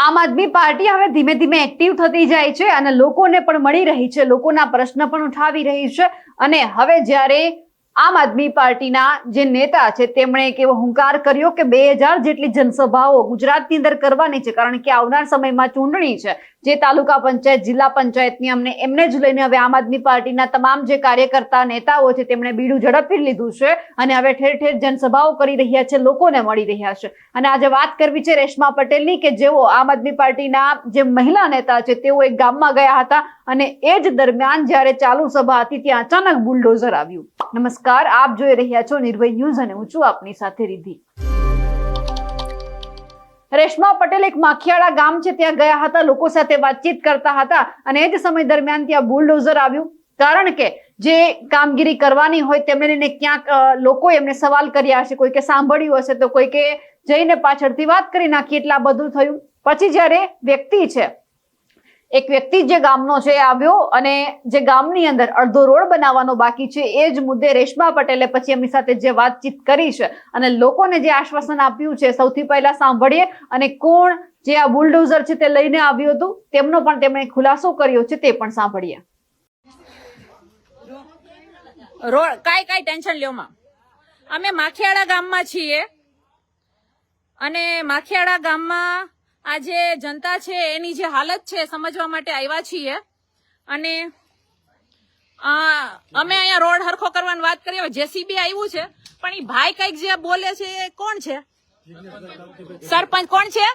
આમ આદમી પાર્ટી હવે ધીમે ધીમે એક્ટિવ થતી જાય છે અને લોકોને પણ મળી રહી છે. લોકોના પ્રશ્ન પણ ઉઠાવી રહી છે. અને હવે જ્યારે આમ આદમી પાર્ટીના જે નેતા છે, તેમણે એક એવો હુંકાર કર્યો કે બે હજાર જેટલી જનસભાઓ ગુજરાતની અંદર કરવાની છે. કારણ કે આવનાર સમયમાં ચૂંટણી છે. જે તાલુકા પંચાયત, જિલ્લા પંચાયતની અમને એમને જ લઈને હવે આમ આદમી પાર્ટીના તમામ જે કાર્યકર્તા નેતાઓ છે, તેમણે બીડું ઝડપી લીધું છે અને હવે ઠેર ઠેર જનસભાઓ કરી રહ્યા છે, લોકોને મળી રહ્યા છે. અને આજે વાત કરવી છે રેશમા પટેલની કે જેઓ આમ આદમી પાર્ટીના જે મહિલા નેતા છે, તેઓ એક ગામમાં ગયા હતા. અને એ જ દરમિયાન જ્યારે ચાલુ સભા હતી ત્યાં અચાનક બુલડોઝર આવ્યું. નમસ્કાર, આપ જોઈ રહ્યા છો નિર્ભય ન્યૂઝ અને હું છું આપની સાથે રીધિ રેશમા પટેલ એક માખિયાળા ગામ છે, ત્યાં ગયા હતા, લોકો સાથે વાતચીત કરતા હતા અને એ જ સમય દરમિયાન ત્યાં બુલડોઝર આવ્યું. કારણ કે જે કામગીરી કરવાની હોય લઈને ક્યાંક લોકો એમને સવાલ કર્યા હશે કોઈ કે સાંભળ્યું હશે, તો કોઈ કે જઈને પાછળથી વાત કરી નાખી, એટલે બધું થયું. પછી જ્યારે વ્યક્તિ છે એક વ્યક્તિ જે ગામનો છે આવ્યો અને જે ગામની અંદર અડધો રોડ બનાવવાનો બાકી છે, એ જ મુદ્દે રેશમા પટેલે પછી એમની સાથે જે વાતચીત કરી છે અને લોકોને જે આશ્વાસન આપ્યું છે, સૌથી પહેલા સાંભળીએ અને કોણ જે આ બુલડોઝર છે તે લઈને આવ્યું હતું, તેમનો પણ તેમણે ખુલાસો કર્યો છે, તે પણ સાંભળીએ. રોડ કાંઈ કાંઈ ટેન્શન લ્યો અમે માખિયાળા ગામમાં છીએ અને માખિયાળા ગામમાં આ જે જનતા છે, એની જે હાલત છે, સમજવા માટે આવ્યા છીએ. અને અમે અહીંયા રોડ હરખો કરવાની વાત કરીએ જેસીબી આવ્યું છે, પણ એ ભાઈ કંઈક જે બોલે છે, એ કોણ છે? સરપંચ કોણ છે?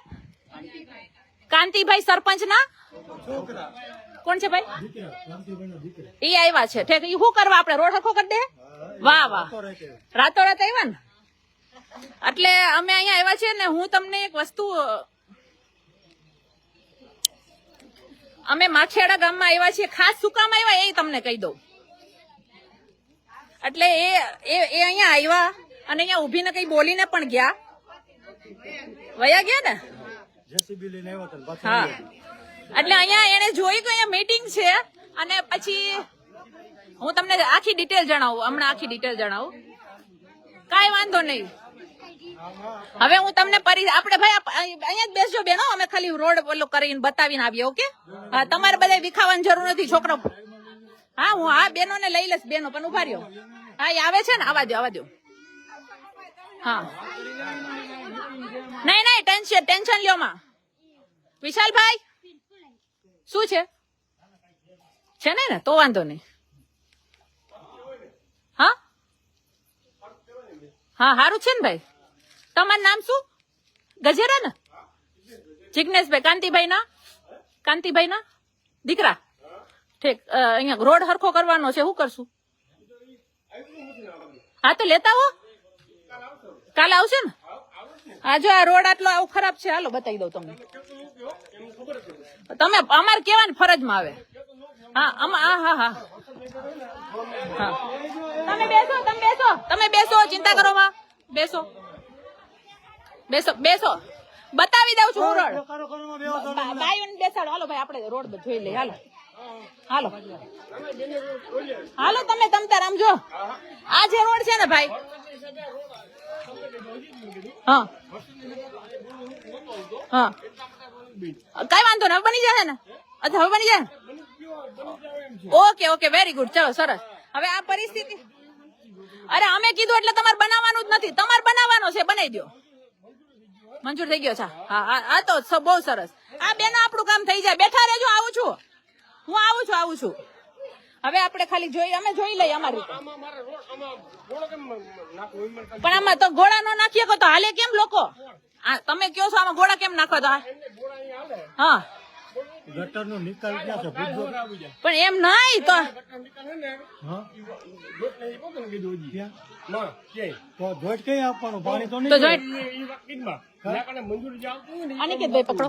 કાંતિભાઈ સરપંચ ના કોણ છે ભાઈ? એ આવ્યા છે. ઠીક એ શું કરવા આપણે? રોડ હરખો કરી દે? વાહ વાહ. રાતોરાત આવ્યા ને? એટલે અમે અહીંયા આવ્યા છીએ ને હું તમને એક વસ્તુ અમે માછેડા ગામમાં આવ્યા છીએ. ખાસ શું કામ આવ્યા એ તમને કહી દઉં. એટલે એ એ અહીંયા આવ્યા અને અહીંયા ઊભીને કઈ બોલીને પણ ગયા. વયા ગયા ને? હા. એટલે અહીંયા એને જોઈ કે અહીંયા મીટિંગ છે અને પછી હું તમને આખી ડિટેલ જણાવું, હમણાં આખી ડિટેલ જણાવું. કાંઈ વાંધો નહીં. હવે હું તમને પરી, આપણે ભાઈ અહીંયા જ બેસજો બેનો અમે ખાલી રોડ ઓલો કરીને બતાવીને આવીએ, ઓકે? તમારે બધા વિખાવાની જરૂર નથી, છોકરો. હા, હું આ બેનો ને લઈ લઈશ બેનો પણ ઊભા રહ્યો. હા, એ આવે છે ને, આવા દો આવા દો હા. નહીં નહીં, ટેન્શન ટેન્શન લ્યો માં. વિશાલભાઈ, શું છે? છે ને ને, તો વાંધો નહીં. હા? હા સારું છે ને, ભાઈ? તમારું નામ શું? ગજેરા ને? જિગ્નેશભાઈ કાંતિભાઈ ના કાંતિભાઈ ના દીકરા? ઠીક અહીંયા રોડ હરખો કરવાનો છે, શું કરશું? હા, તો લેતા હો કાલે આવશે ને? હા, જો આ રોડ આટલો આવું ખરાબ છે, હાલો બતાવી દઉં તમને. તમે અમારે કેવાની ફરજમાં આવે. હા હા હા. હા. તમે બેસો તમે બેસો. તમે બેસો, ચિંતા કરો, માં. બેસો. બેસો બેસો. બતાવી દઉં છું રોડ ભાઈઓ બાઈઓને બેસાડો. હાલો ભાઈ આપણે રોડ જોઈ લઈએ. હાલો. હાલો. હાલો તમે તમતા આમ જો. આ જે રોડ છે ને ભાઈ. હા. હા. કઈ વાંધો ને બની જશે ને? અચ્છા હવે બની જાય ઓકે ઓકે વેરી ગુડ ચલો સરસ. હવે આ પરિસ્થિતિ અરે અમે કીધું એટલે તમારે બનાવવાનું જ નથી. તમારે બનાવવાનો છે બનાવી દો મંજૂર થઈ ગયો છે. હા આ તો બહુ સરસ. આ બેનો આપણું કામ થઈ જાય. બેઠા રહેજો આવું છું. હું આવું છું આવું છું. હવે આપણે ખાલી જોઈ અમે જોઈ લઈએ અમારી રીતે. પણ આમાં તો ગોળા નો નાખીએ તો હાલે કેમ લોકો? આ તમે કયો છો આમાં ગોળા કેમ નાખો તો? હા. ગટરનો નિકાલ ક્યાં છે? ભૂતભો પણ એમ નહીં તો હા? ક્યાં? તો જોઈટ કઈ આપવાનું? પાણી તો નહીં તો જોઈ જાય. અનિકેતભાઈ પકડો.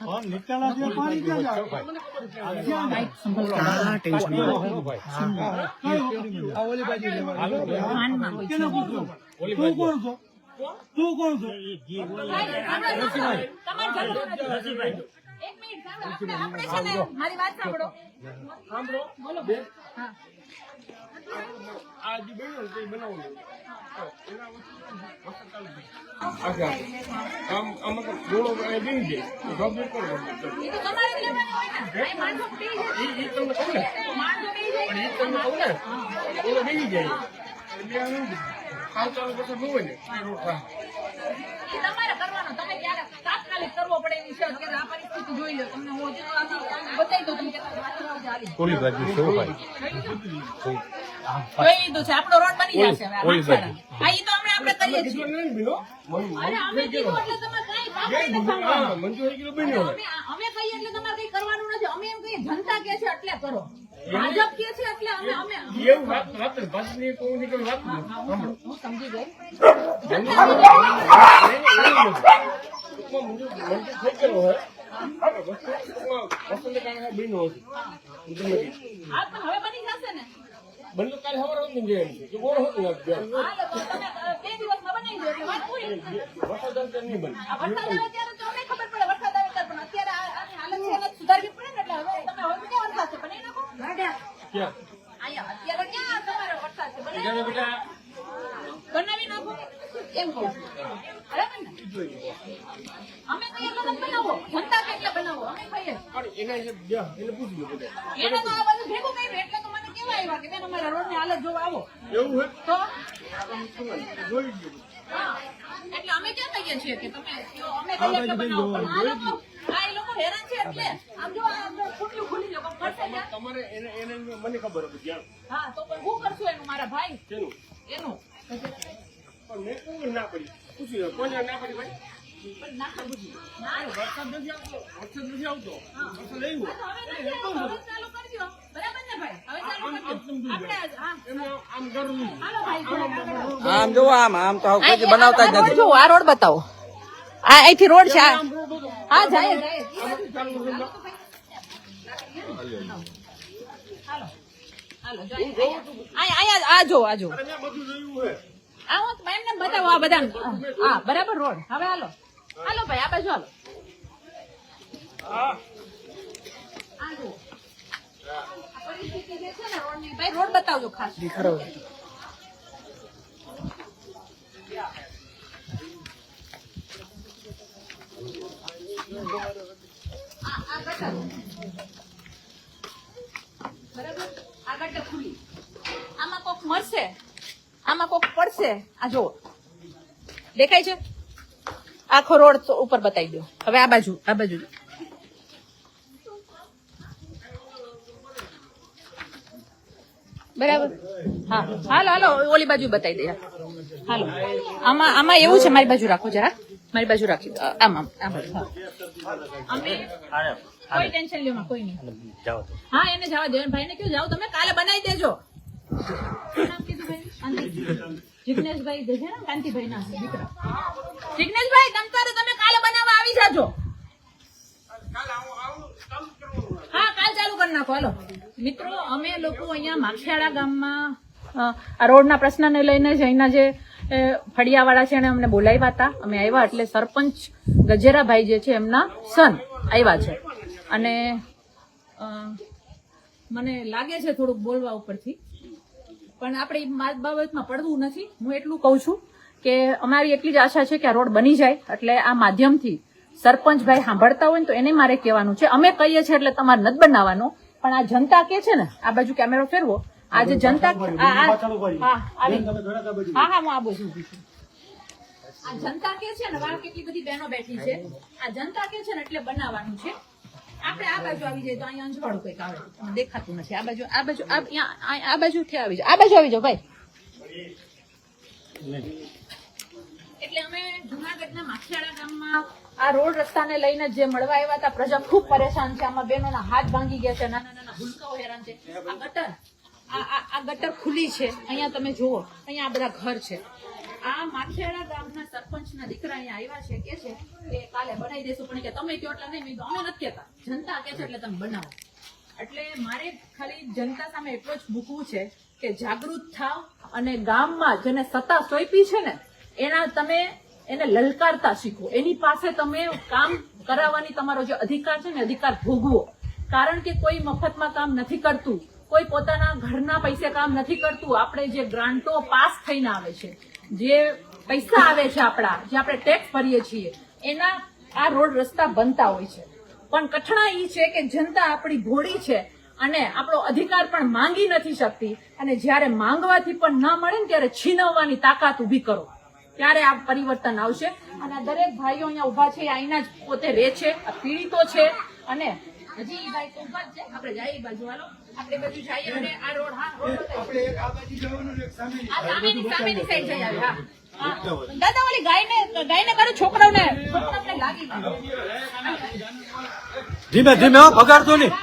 હા નિકાલ આપીએ પાણી ક્યાં જાય? કેને પૂછો? તું કોણ છો? તું કોણ છો? જાય. ખાવ ચાલુ પછી ન. ને એ રોટ થાય. એ તમારે કરવાનો તમે ક્યારે તાત્કાલિક કરવો પડે એની છે અત્યારે આ પરિસ્થિતિ જોઈ લો તમને હું હજી બતાવી દઉં તમે વાત જ બાજુ શું ભાઈ જોઈ લીધું છે આપણો રોડ બની જશે હવે આ ઈ તો હમણાં આપણે કરીએ છીએ અરે અમે કીધું એટલે તમારે કઈ. અમે અમે કહીએ એટલે તમારે કઈ કરવાનું નથી અમે એમ કહીએ જનતા કે છે એટલે કરો ભાજપ કે છે એટલે અમે અમે એવું વાત વાત ભાજપની કોઈ વાત ને. હું સમજી ગઈ હા પણ હવે બની જશે ને બંને કાલે સવારે હોત જે એમ હોત. હા તો તમે બે દિવસમાં બનાવી દો એટલે વાત વરસાદ આવે નહીં બને. આ વરસાદ આવે ત્યારે તો અમને ખબર પડે વરસાદ આવે અત્યારે આ- આની હાલત છે એને સુધારવી પડે ને એટલે હવે તમે ક્યાં વરસાદ છે બનાવી નાખો ક્યાં? અહીંયા અત્યારે ક્યાં તમારે વરસાદ છે બનાવી ત્યારે બેટા બનાવી નાખો એમ કહું છું. બરાબર ને? અમે એટલે બનાવો. જનતા કે બનાવો. અમે કહીએ એના એને પૂછી લો એને તો આ બધું ભેગું કર્યું એટલે તો મને કેવા આવ્યા કે બેન અમારા રોડની હાલત જોવા આવો. એવું હોય? તો? જોઈ ગયું. એટલે અમે ક્યાં કહીએ છીએ કે તમે અમે કહીએ એટલે બનાવો. આ લોકો આ એ લોકો હેરાન છે એટલે. આમ જો આ ખુલ્લું ખુલ્લી લોકો ફરશે તમારે એને એને મને ખબર હતી હા તો પણ હું કરશું એનું મારા ભાઈ? એનું એનું. પણ મેં ના પડી કોને ના પડી ભાઈ? વરસાદ નથી આવતો. વરસાદ નથી આવતો. વરસાદ આવ્યો. આમ જો આમ આમ તો કોઈ બનાવતા જ નથી. જો આ રોડ બતાવો. આ અહીંથી રોડ છે આ હા જાય હાલો. હાલો. આ જો આ જો. બધું જોયું હે આ હું એમને બતાવો આ બધાને હા. બરાબર રોડ. હવે હાલો. હાલો ભાઈ આ બાજુ હાલો. ભાઈ રોડ બતાવજો ખાસ. પડશે આ જુઓ. દેખાય છે? આખો રોડ ઉપર બતાવી દો. હવે આ બાજુ આ બાજુ. બરાબર? હા. હાલો હાલો, ઓલી બાજુ બતાવી દે. હાલો. આમાં આમાં એવું છે, મારી બાજુ રાખો જરા મારી બાજુ રાખી દો. આમ આમ આ અમે કોઈ ટેન્શન લેવા કોઈ નહીં. હા, એને જવા દેવાનું ભાઈ ને કયો જાઓ, તમે કાલે બનાવી દેજો? જિગ્નેશભાઈ જે છે ને જિગ્નેશભાઈ, તમ તારે તમે કાલે બનાવવા આવી જાજો. હા, કાલ ચાલુ કરી નાખો. હાલો. મિત્રો, અમે લોકો અહીંયા માખિયાળા ગામમાં આ રોડના પ્રશ્નને લઈને જ અહીંના જે ફળિયાવાળા છે એને અમને બોલાવ્યા હતા. અમે આવ્યા એટલે સરપંચ ગજેરાભાઈ જે છે એમના સન આવ્યા છે. અને મને લાગે છે થોડુંક બોલવા ઉપરથી. પણ આપણે એ બાબતમાં પડવું નથી. હું એટલું કહું છું કે અમારી એટલી જ આશા છે કે આ રોડ બની જાય. એટલે આ માધ્યમથી સરપંચ ભાઈ સાંભળતા હોય ને તો એને મારે કહેવાનું છે. અમે કહીએ છીએ એટલે તમારે નથી બનાવવાનો. પણ આ જનતા કે છે ને આ બાજુ કેમેરો ફેરવો. આજે જનતા હા હા હા આ બાજુ છું. આ જનતા કે છે ને વાળ કેટલી બધી બહેનો બેઠી છે. આ જનતા કે છે ને એટલે બનાવવાનું છે. આપણે આ બાજુ આવી જાય તો અહીંયા અંજવાળું કંઈક દેખાતું નથી. આ બાજુ આ બાજુ આ બાજુથી આવી જાઓ. આ બાજુ આવી જાઓ, ભાઈ. એટલે અમે જુનાગઢના માખિયાળા ગામમાં આ રોડ રસ્તાને લઈને જે મળવા આવ્યા હતા, પ્રજા ખૂબ પરેશાન છે. આમાં બહેનોના હાથ ભાંગી ગયા છે, નાના નાના ભૂલકાઓ હેરાન આ આ ગટર ખુલ્લી છે. અહીંયા તમે જુઓ. અહીંયા બધા ઘર છે. આ માખિયાળા ગામના સરપંચના દીકરા અહીંયા આવ્યા છે, કે છે, કે કાલે બનાવી દેશું. પણ કે તમે કયો એટલે નહીં, મેં નથી કહેતા. જનતા કે છે એટલે તમે બનાવો. એટલે મારે ખાલી જનતા સામે એટલો જ મૂકવું છે કે જાગૃત થાવ અને ગામમાં જેને સત્તા સોંપી છે ને, એના તમે એને લલકારતા શીખો. એની પાસે તમે કામ કરાવવાની તમારો જે અધિકાર છે ને, અધિકાર ભોગવો. કારણ કે કોઈ મફતમાં કામ નથી કરતું, કોઈ પોતાના ઘરના પૈસે કામ નથી કરતું, આપણે જે ગ્રાન્ટો પાસ થઈને આવે છે જે પૈસા આવે છે આપણા, જે આપણે ટેક્સ ભરીએ છીએ, એના આ રોડ રસ્તા બનતા હોય છે. પણ કઠણા ઈ છે કે જનતા આપણી ભોળી છે અને આપણો અધિકાર પણ માંગી નથી શકતી અને જ્યારે માંગવાથી પણ ના મળે ને ત્યારે છીનવવાની તાકાત ઊભી કરો. ત્યારે આ પરિવર્તન આવશે. અને દરેક ભાઈઓ અહીંયા ઊભા છે, એ અહીંના જ પોતે રહે છે પીડિતો છે અને હજી ઈ ભાઈ તો છે આપણે જઈએ ઈ બાજુ હાલો આપણે બાજુ જઈએ અને આ રોડ હા રોડ આપણે એક આ બાજુ જવાનું એક સામે આ સામેની સામેની સાઈડ જઈ આવી હા હા. દાદા ઓલી ગાયને ગાયને કરો છોકરાઓને છોકરાઓને લાગી. ધીમે ધીમે હો ભગાડતો નહીં.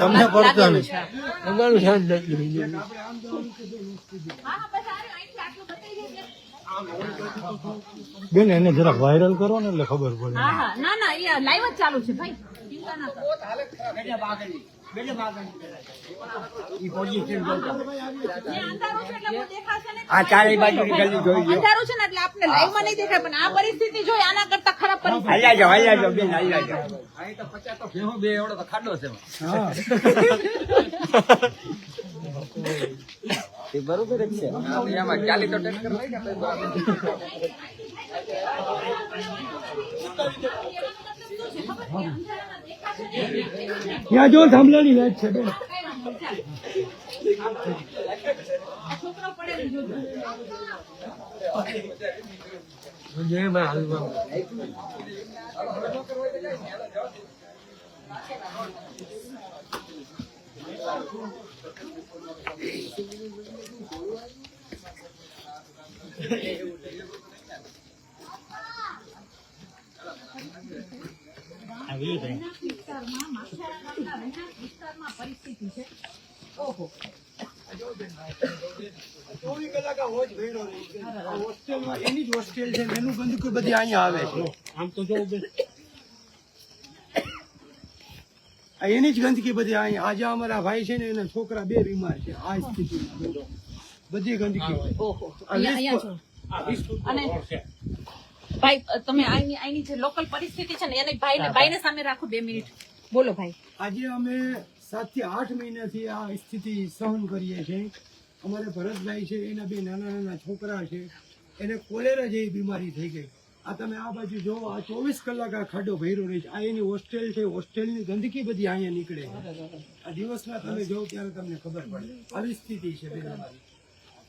તમને પડતો નહીં. તમારું ધ્યાન રાખજો. હા, બસ આ રહ્યું. અહીંથી આટલું બતાવી દેજે. બેન એને જરાક વાયરલ કરો ને એટલે ખબર પડે. હા હા. ના ના એ લાઈવ જ ચાલુ છે ભાઈ. ચિંતા ના કરો. જે અંધારું છે એટલે બહુ દેખાશે ને આ ચારે બાજુની ગલી જોઈ લો. અંધારું છે ને એટલે આપને લાઈવમાં નહીં દેખાય પણ આ પરિસ્થિતિ જોઈ આના કરતા ખરાબ પરિસ્થિતિ. હાલ્યા જાઓ હાલ્યા જાઓ બેન હાલ્યા જાઓ એ બરોબર જ છે. આમાં ચાલી તો ને ત્યાં જો થાંભલાની વાત છે બેન. છોકરો જોજો એની જ હોસ્ટેલ છે ને એનું ગંદકી બધી અહીંયા આવે છે આમ એની જ ગંદકી બધી અહીંયા. આજે અમારા ભાઈ છે ને એના છોકરા બે બીમાર છે. આ સ્થિતિમાં. બધી ગંદકી ઓહો. અહીંયા અહીંયા છો અને ભાઈ તમે આની આની જે લોકલ પરિસ્થિતિ છે ને એને ભાઈને ભાઈને સામે રાખો બે મિનિટ. બોલો ભાઈ. આજે અમે સાતથી આઠ મહિનાથી આ સ્થિતિ સહન કરીએ છીએ. અમારે ભરતભાઈ છે એના બે નાના નાના છોકરા છે. એને કોલેરા જેવી બીમારી થઈ ગઈ. આ તમે આ બાજુ જો આ ચોવીસ કલાક આ ખાડો ભર્યો રહે છે. આ એની હોસ્ટેલ છે હોસ્ટેલની ગંદકી બધી અહીંયા નીકળે છે. આ દિવસમાં તમે જો ત્યારે તમને ખબર પડે. આવી સ્થિતિ છે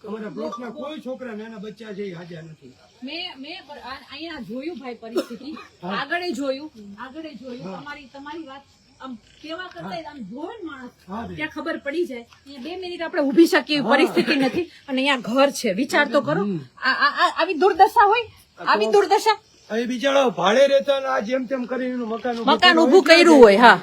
અમારી પ્લોટમાં કોઈ છોકરા નાના બચ્ચા છે હાજર નથી. મેં મેં અહીંયા જોયું ભાઈ પરિસ્થિતિ. આગળ જોયું આગળ જોયું. તમારી તમારી વાત આમ કેવા કરતા આમ જોવે ને માણસ ત્યાં ખબર પડી જાય. અહીંયા બે મિનિટ આપણે ઊભી શકીએ એવી પરિસ્થિતિ નથી. અને અહીંયા ઘર છે. વિચાર તો કરો. આવી દુર્દશા હોય? આવી દુર્દશા? હવે બિચારા ભાડે રહેતા આ જેમ તેમ કરીને મકાન મકાન ઉભું કર્યું હોય, હા.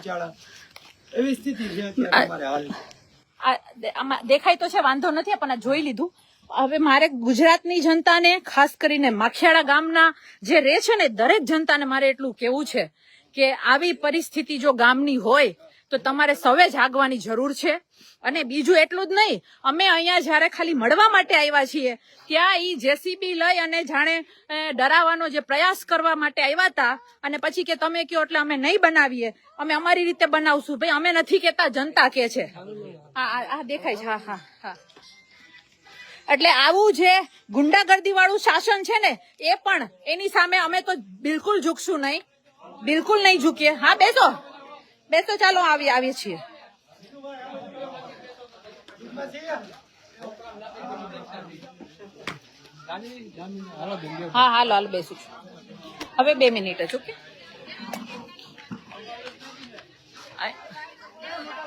એવી સ્થિતિ છે અત્યારે અમારે હાલ આ દે- આમાં દેખાય તો છે, વાંધો નથી પણ આ જોઈ લીધું. હવે મારે ગુજરાતની જનતાને, ખાસ કરીને માખિયાળા ગામના જે રહે છે ને, દરેક જનતાને મારે એટલું કેવું છે કે આવી પરિસ્થિતિ જો ગામની હોય તો તમારે સવે જાગવાની જરૂર છે. અને બીજું એટલું જ નહીં, અમે અહીંયા જ્યારે ખાલી મળવા માટે આવ્યા છીએ, ત્યાં ઈ જેસીબી લઈ અને જાણે ડરાવવાનો જે પ્રયાસ કરવા માટે આવ્યા હતા અને પછી કે તમે કયો એટલે અમે નહીં બનાવીએ, અમે અમારી રીતે બનાવશું. ભાઈ, અમે નથી કેતા જનતા કે છે. આ દેખાય છે. હા હા હા. એટલે આવું જે ગુંડાગર્દી વાળું શાસન છે ને, એ પણ એની સામે અમે તો બિલકુલ ઝૂકશું નહીં. બિલકુલ નહીં ઝૂકીએ. હા, બેસો. બેસો, ચાલો આવી આવીએ છીએ. હા, હાલો હાલો, બેસું છું. હવે બે મિનિટ જ, ઓકે?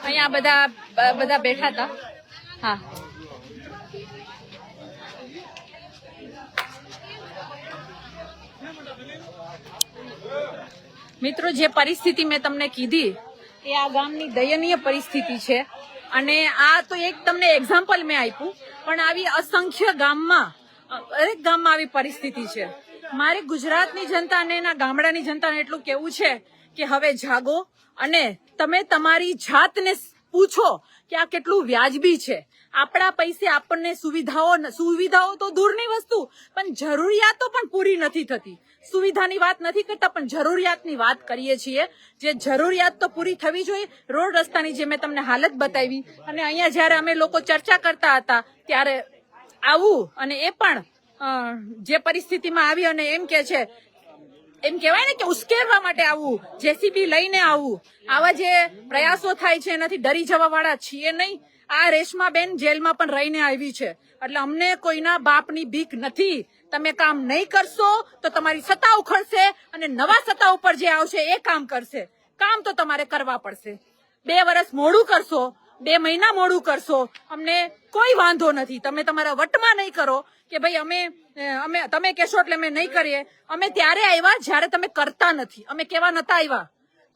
અહીંયા બધા બધા બેઠા હતા. હા. મિત્રો, જે પરિસ્થિતિ મેં તમને કીધી એ આ ગામની દયનીય પરિસ્થિતિ છે. અને આ તો એક તમને એક્ઝામ્પલ મેં આપ્યું, પણ આવી અસંખ્ય ગામમાં દરેક ગામમાં આવી પરિસ્થિતિ છે. મારે ગુજરાતની જનતાને એના ગામડાની જનતાને એટલું કેવું છે કે હવે જાગો અને તમે તમારી જાતને પૂછો કે આ કેટલું વ્યાજબી છે. આપણા પૈસે આપણને સુવિધાઓ સુવિધાઓ તો દૂરની વસ્તુ, પણ જરૂરિયાતો પણ પૂરી નથી થતી. સુવિધાની વાત નથી કરતા, પણ જરૂરિયાતની વાત કરીએ છીએ. જે જરૂરિયાત તો પૂરી થવી જોઈએ. રોડ રસ્તાની જે મેં તમને હાલત બતાવી, અને અહીંયા જ્યારે અમે લોકો ચર્ચા કરતા હતા, ત્યારે આવું અને એ પણ જે પરિસ્થિતિમાં આવી અને એમ કે છે, એમ કહેવાય ને કે ઉશ્કેરવા માટે આવવું જેસીબી લઈને આવવું આવા જે પ્રયાસો થાય છે, એનાથી ડરી જવા વાળા છીએ નહીં. આ રેશમાબેન જેલમાં પણ રહીને આવી છે. એટલે અમને કોઈના બાપની બીક નથી. તમે કામ નહીં કરશો તો તમારી સત્તા ઉખડશે અને નવા સત્તા ઉપર જે આવશે એ કામ કરશે. કામ તો તમારે કરવા પડશે. બે વર્ષ મોડું કરશો, બે મહિના મોડું કરશો, અમને કોઈ વાંધો નથી. તમે તમારા વટમાં નહીં કરો કે ભાઈ અમે અમે, તમે કહેશો એટલે અમે નહીં કરીએ. અમે ત્યારે આવ્યા જ્યારે તમે કરતા નથી. અમે કેવા નતા આવ્યા.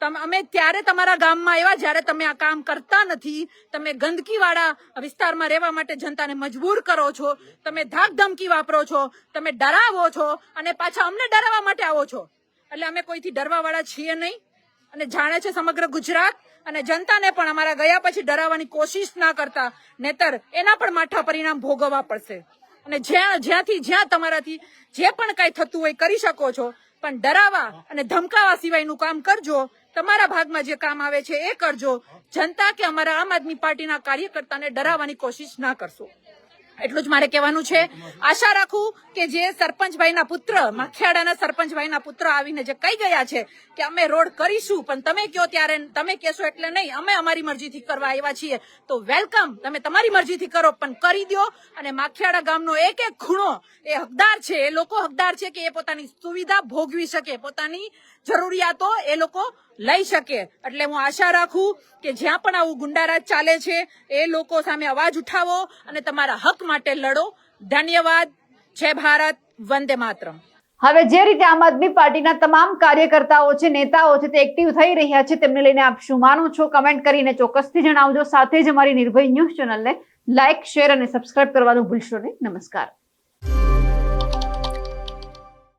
અમે ત્યારે તમારા ગામમાં આવ્યા જ્યારે તમે આ કામ કરતા નથી. તમે ગંદકી વાળા વિસ્તારમાં રહેવા માટે જનતાને મજબૂર કરો છો. તમે ધાક ધમકી વાપરો છો. તમે ડરાવો છો અને પાછા અમને ડરાવવા માટે આવો છો. એટલે અમે કોઈથી ડરવા વાળા છીએ નહીં. અને જાણે છે સમગ્ર ગુજરાત અને જનતાને પણ અમારા ગયા પછી ડરાવવાની કોશિશ ના કરતા. નેતર એના પણ માઠા પરિણામ ભોગવવા પડશે. અને જ્યાં જ્યાંથી જ્યાં તમારાથી જે પણ કઈ થતું હોય કરી શકો છો. પણ ડરાવા અને ધમકાવા સિવાયનું કામ કરજો. તમારા ભાગમાં જે કામ આવે છે એ કરજો. જનતા કે અમારા આમ આદમી પાર્ટીના કાર્યકર્તાને ડરાવવાની કોશિશ ના કરશો. એટલું જ મારે કહેવાનું છે. આશા રાખું કે જે સરપંચભાઈના પુત્ર માખિયાડાના સરપંચભાઈના પુત્ર આવીને જે કહી ગયા છે કે અમે રોડ કરીશું, પણ તમે કયો ત્યારે, તમે કહેશો એટલે નહીં, અમે અમારી મરજીથી કરવા આવ્યા છીએ. તો વેલકમ, તમે તમારી મરજીથી કરો, પણ કરી દો અને માખિયાડા ગામનો એક એક ખૂણો એ હકદાર છે, એ લોકો હકદાર છે કે એ પોતાની સુવિધા ભોગવી શકે, પોતાની જરૂરિયાતો એ લોકો લઈ શકે. એટલે હું આશા રાખું કે જ્યાં પણ આવું ગુંડારાજ ચાલે છે, એ લોકો સામે અવાજ ઉઠાવો અને તમારા માટે લડો. ધન્યવાદ. જય ભારત. વંદે માતરમ. હવે જે રીતે આમ આદમી પાર્ટીના તમામ કાર્યકર્તાઓ છે, નેતાઓ છે, તે એક્ટિવ થઈ રહ્યા છે, તેમને લઈને આપ શું માનો છો? કમેન્ટ કરીને ચોક્કસથી જણાવજો. સાથે જ અમારી નિર્ભય ન્યૂઝ ચેનલને લાઇક, શેર અને સબસ્ક્રાઇબ કરવાનું ભૂલશો નહીં. નમસ્કાર.